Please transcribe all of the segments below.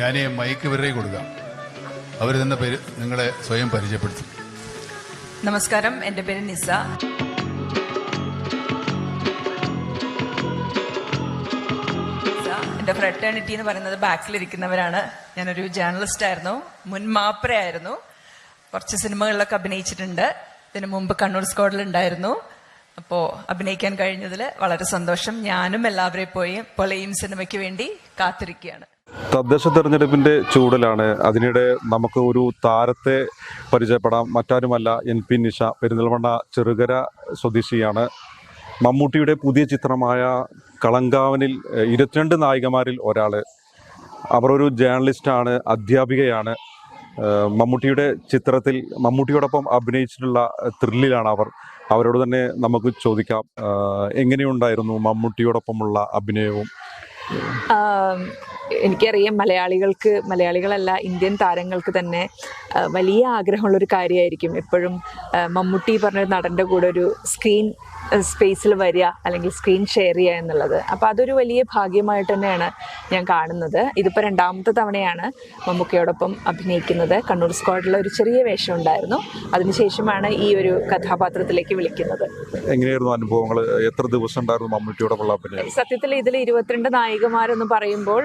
ഞാൻ മൈക്ക് വരെ കൊടുക്കാം. അവർ തന്നെ പേര് നിങ്ങളെ സ്വയം പരിചയപ്പെടുത്തും. നമസ്കാരം എന്റെ പേര് നിസ. എന്റെ ഫ്രട്ടേണിറ്റി എന്ന് പറയുന്നത് ബാക്കിലിരിക്കുന്നവരാണ് ഞാനൊരു ജേർണലിസ്റ്റ് ആയിരുന്നു. മുൻ മാപ്രയായിരുന്നു കുറച്ച് സിനിമകളിലൊക്കെ അഭിനയിച്ചിട്ടുണ്ട്. ഇതിനു മുമ്പ് കണ്ണൂർ സ്ക്വാഡിൽ ഉണ്ടായിരുന്നു. അപ്പോൾ അഭിനയിക്കാൻ കഴിഞ്ഞതിൽ വളരെ സന്തോഷം. ഞാനും എല്ലാവരെയും പോയി പൊളയും സിനിമയ്ക്ക് വേണ്ടി കാത്തിരിക്കുകയാണ്. തദ്ദേശ തെരഞ്ഞെടുപ്പിന്റെ ചൂടിലാണ്. അതിനിടെ നമുക്ക് ഒരു താരത്തെ പരിചയപ്പെടാം. മറ്റാരുമല്ല എൻ പി നിഷ പെരിന്തൽമണ്ണ ചെറുകര സ്വദേശിയാണ്. മമ്മൂട്ടിയുടെ പുതിയ ചിത്രമായ കളങ്കാവനിൽ ഇരുപത്തിരണ്ട് നായികമാരിൽ ഒരാൾ അവർ ഒരു ജേർണലിസ്റ്റാണ് അധ്യാപികയാണ്. മമ്മൂട്ടിയുടെ ചിത്രത്തിൽ മമ്മൂട്ടിയോടൊപ്പം അഭിനയിച്ചിട്ടുള്ള ത്രില്ലിലാണ് അവർ. അവരോട് തന്നെ നമുക്ക് ചോദിക്കാം. എങ്ങനെയുണ്ടായിരുന്നു മമ്മൂട്ടിയോടൊപ്പമുള്ള അഭിനയവും? എനിക്കറിയാം മലയാളികൾക്ക് മലയാളികളല്ല ഇന്ത്യൻ താരങ്ങൾക്ക് തന്നെ വലിയ ആഗ്രഹമുള്ളൊരു കാര്യമായിരിക്കും എപ്പോഴും മമ്മൂട്ടി പറഞ്ഞ നടന്റെ കൂടെ ഒരു സ്ക്രീൻ സ്പേസിൽ വരിക അല്ലെങ്കിൽ സ്ക്രീൻ ഷെയർ ചെയ്യുക എന്നുള്ളത്. അപ്പോൾ അതൊരു വലിയ ഭാഗ്യമായിട്ട് തന്നെയാണ് ഞാൻ കാണുന്നത്. ഇതിപ്പോൾ രണ്ടാമത്തെ തവണയാണ് മമ്മൂക്കയോടൊപ്പം അഭിനയിക്കുന്നത്. കണ്ണൂർ സ്ക്വാഡിൽ ഒരു ചെറിയ വേഷം ഉണ്ടായിരുന്നു. അതിനുശേഷമാണ് ഈ ഒരു കഥാപാത്രത്തിലേക്ക് വിളിക്കുന്നത്. എങ്ങനെയായിരുന്നു അനുഭവങ്ങൾ എത്ര ദിവസം ഉണ്ടായിരുന്നു മമ്മൂട്ടിയോടൊപ്പം സത്യത്തിൽ ഇതിൽ ഇരുപത്തിരണ്ട് നായികമാരെന്ന് പറയുമ്പോൾ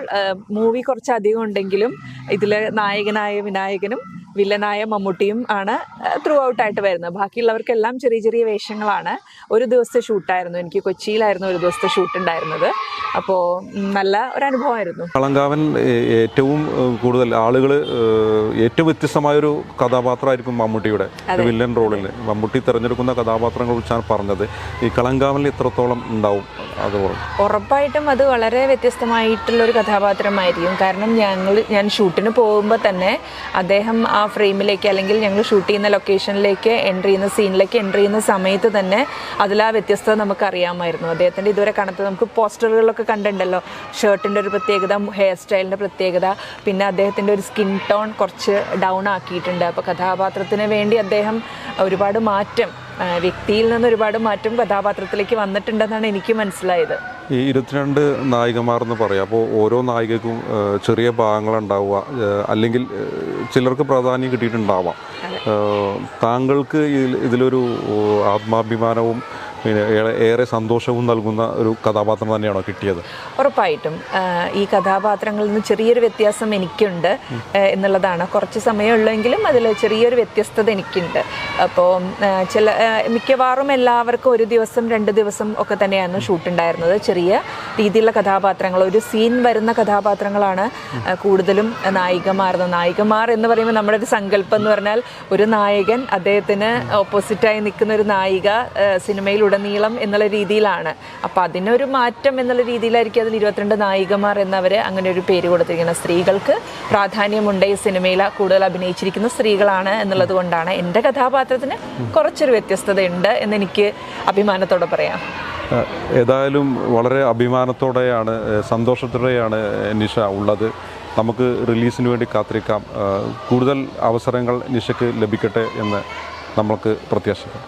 മൂവി കുറച്ച് അധികം ഉണ്ടെങ്കിലും ഇതിൽ നായകനായ വിനായകനും വില്ലനായ മമ്മൂട്ടിയും ആണ് ത്രൂ ഔട്ട് ആയിട്ട് വരുന്നത്. ബാക്കിയുള്ളവർക്കെല്ലാം ചെറിയ ചെറിയ വേഷങ്ങളാണ്. ഒരു ദിവസത്തെ ഷൂട്ടായിരുന്നു. എനിക്ക് കൊച്ചിയിലായിരുന്നു ഒരു ദിവസത്തെ ഷൂട്ട് ഉണ്ടായിരുന്നത് അപ്പോൾ നല്ല ഒരു അനുഭവമായിരുന്നു കളങ്കാവൻ ഏറ്റവും കൂടുതൽ ആളുകൾ ഏറ്റവും വ്യത്യസ്തമായൊരു കഥാപാത്രമായിരിക്കും മമ്മൂട്ടിയുടെ വില്ലൻ റോളിൽ മമ്മൂട്ടി തിരഞ്ഞെടുക്കുന്ന കഥാപാത്രങ്ങൾ കുറിച്ചാണ് പറഞ്ഞത്. ഈ കളങ്കാവനിൽ എത്രത്തോളം ഉണ്ടാവും അതുപോലെ? ഉറപ്പായിട്ടും അത് വളരെ വ്യത്യസ്തമായിട്ടുള്ള ഒരു കഥാപാത്രമായിരിക്കും. കാരണം ഞങ്ങൾ ഞാൻ ഷൂട്ടിന് പോകുമ്പോൾ തന്നെ അദ്ദേഹം ആ ഫ്രെയിമിലേക്ക് അല്ലെങ്കിൽ ഞങ്ങൾ ഷൂട്ട് ചെയ്യുന്ന ലൊക്കേഷനിലേക്ക് എൻട്രി ചെയ്യുന്ന സീനിലേക്ക് എൻട്രി ചെയ്യുന്ന സമയത്ത് തന്നെ അതിൽ ആ വ്യത്യസ്തത നമുക്ക് അറിയാമായിരുന്നു. അദ്ദേഹത്തിന്റെ ഇതുവരെ കണ്ടത് നമുക്ക് പോസ്റ്ററുകളിലൊക്കെ കണ്ടിട്ടുണ്ടല്ലോ. ഷർട്ടിന്റെ ഒരു പ്രത്യേകത ഹെയർ സ്റ്റൈലിന്റെ പ്രത്യേകത പിന്നെ അദ്ദേഹത്തിന്റെ ഒരു സ്കിൻ ടോൺ കുറച്ച് ഡൗൺ ആക്കിയിട്ടുണ്ട്. അപ്പോൾ കഥാപാത്രത്തിന് വേണ്ടി അദ്ദേഹം ഒരുപാട് മാറ്റം വ്യക്തിയിൽ നിന്ന് ഒരുപാട് മാറ്റം കഥാപാത്രത്തിലേക്ക് വന്നിട്ടുണ്ടെന്നാണ് എനിക്ക് മനസ്സിലായത്. ഈ ഇരുപത്തിരണ്ട് നായികമാർ എന്ന് പറയാം. അപ്പോൾ ഓരോ നായികക്കും ചെറിയ ഭാഗങ്ങളുണ്ടാവുക ഉണ്ടാവുക അല്ലെങ്കിൽ ചിലർക്ക് പ്രാധാന്യം കിട്ടിയിട്ടുണ്ടാവാം. താങ്കൾക്ക് ഇതിലൊരു ആത്മാഭിമാനവും പിന്നെ ഏറെ- സന്തോഷവും നൽകുന്ന ഒരു കഥാപാത്രം തന്നെയാണോ കിട്ടിയത്? ഉറപ്പായിട്ടും. ഈ കഥാപാത്രങ്ങളിൽ നിന്ന് ചെറിയൊരു വ്യത്യാസം എനിക്കുണ്ട് എന്നുള്ളതാണ്. കുറച്ച് സമയമുള്ളെങ്കിലും അതിൽ ചെറിയൊരു വ്യത്യസ്തത എനിക്കുണ്ട്. അപ്പോൾ ചില മിക്കവാറും എല്ലാവർക്കും ഒരു ദിവസം രണ്ട് ദിവസം ഒക്കെ തന്നെയായിരുന്നു ഷൂട്ട് ഉണ്ടായിരുന്നത് ചെറിയ രീതിയിലുള്ള കഥാപാത്രങ്ങൾ ഒരു സീൻ വരുന്ന കഥാപാത്രങ്ങളാണ് കൂടുതലും നായികമാർ നായികമാർ എന്ന് പറയുമ്പോൾ നമ്മുടെ ഒരു സങ്കല്പം എന്ന് പറഞ്ഞാൽ ഒരു നായകൻ അദ്ദേഹത്തിന് ഓപ്പോസിറ്റായി നിൽക്കുന്ന ഒരു നായിക ആ, സിനിമയിലുടനീളം എന്നുള്ള രീതിയിലാണ്. അപ്പം അതിനൊരു മാറ്റം എന്നുള്ള രീതിയിലായിരിക്കും അതിൽ ഇരുപത്തിരണ്ട് നായികമാർ എന്നവർ അങ്ങനെ ഒരു പേര് കൊടുത്തിരിക്കുന്നത്. സ്ത്രീകൾക്ക് പ്രാധാന്യമുണ്ട് ഈ സിനിമയിൽ കൂടുതൽ അഭിനയിച്ചിരിക്കുന്ന സ്ത്രീകളാണ് എന്നുള്ളത് കൊണ്ടാണ്. എന്റെ കഥാപാത്രത്തിന് കുറച്ചൊരു വ്യത്യസ്തതയുണ്ട് എന്നെനിക്ക് അഭിമാനത്തോടെ പറയാം. ഏതായാലും വളരെ അഭിമാനത്തോടെയാണ് സന്തോഷത്തോടെയാണ് നിഷ ഉള്ളത്. നമുക്ക് റിലീസിന് വേണ്ടി കാത്തിരിക്കാം. കൂടുതൽ അവസരങ്ങൾ നിഷയ്ക്ക് ലഭിക്കട്ടെ എന്ന് നമ്മൾക്ക് പ്രത്യാശിക്കാം.